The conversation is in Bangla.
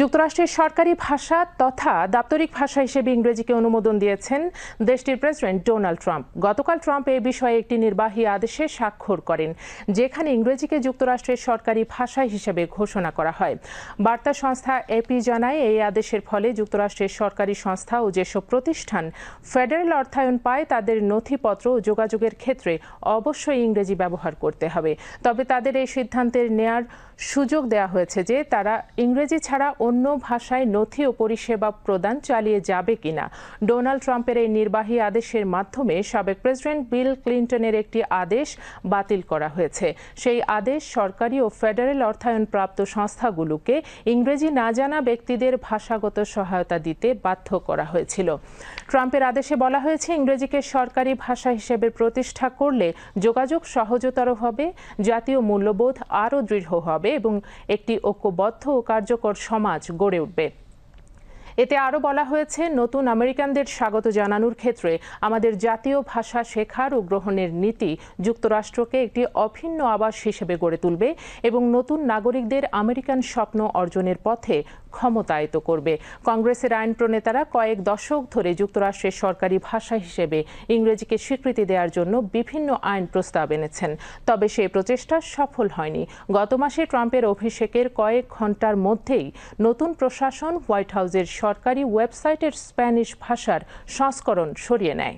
যুক্তরাষ্ট্রের সরকারি ভাষা তথা দাপ্তরিক ভাষা হিসেবে ইংরেজিকে অনুমোদন দিয়েছেন দেশটির প্রেসিডেন্ট ডোনাল্ড ট্রাম্প। গতকাল ট্রাম্প এ বিষয়ে একটি নির্বাহী আদেশে স্বাক্ষর করেন, যেখানে ইংরেজিকে যুক্তরাষ্ট্রের সরকারি ভাষা হিসেবে ঘোষণা করা হয়। বার্তা সংস্থা এপি জানায়, এই আদেশের ফলে যুক্তরাষ্ট্রের সরকারি সংস্থা ও যেসব প্রতিষ্ঠান ফেডারেল অর্থায়ন পায়, তাদের নথিপত্র ও যোগাযোগের ক্ষেত্রে অবশ্যই ইংরেজি ব্যবহার করতে হবে। তবে তাদের এই সিদ্ধান্তের নেয়ার সুযোগ দেওয়া হয়েছে যে তারা ইংরেজি ছাড়া অন্য ভাষায় নথি ও পরিষেবা প্রদান চালিয়ে যাবে কিনা? ডোনাল্ড ট্রাম্পের এই নির্বাহী আদেশের মাধ্যমে সাবেক প্রেসিডেন্ট বিল ক্লিন্টনের একটি আদেশ বাতিল করা হয়েছে। সেই আদেশ সরকারি ও ফেডারেল অর্থায়ন প্রাপ্ত সংস্থাগুলোকে ইংরেজি না জানা ব্যক্তিদের ভাষাগত সহায়তা দিতে বাধ্য করা হয়েছিল। ট্রাম্পের আদেশে বলা হয়েছে, ইংরেজিকে সরকারি ভাষা হিসেবে প্রতিষ্ঠা করলে যোগাযোগ সহজতর হবে, জাতীয় মূল্যবোধ আরও দৃঢ় হবে এবং একটি ঐক্যবদ্ধ ও কার্যকর সমাজ গড়ে উঠবে। এতে আরও বলা হয়েছে, নতুন আমেরিকানদের স্বাগত জানানোর ক্ষেত্রে আমাদের জাতীয় ভাষা শেখার ও গ্রহণের নীতি যুক্তরাষ্ট্রকে একটি অভিন্ন আবাস হিসেবে গড়ে তুলবে এবং নতুন নাগরিকদের আমেরিকান স্বপ্ন অর্জনের পথে ক্ষমতায়িত করবে। কংগ্রেসের আইন প্রণেতারা কয়েক দশক ধরে যুক্তরাষ্ট্রের সরকারি ভাষা হিসেবে ইংরেজিকে স্বীকৃতি দেওয়ার জন্য বিভিন্ন আইন প্রস্তাব এনেছেন। তবে সেই প্রচেষ্টা সফল হয়নি। গত মাসে ট্রাম্পের অভিষেকের কয়েক ঘণ্টার মধ্যেই নতুন প্রশাসন হোয়াইট হাউসের সরকারি ওয়েবসাইটের স্প্যানিশ ভাষার সংস্করণ সরিয়ে নেয়।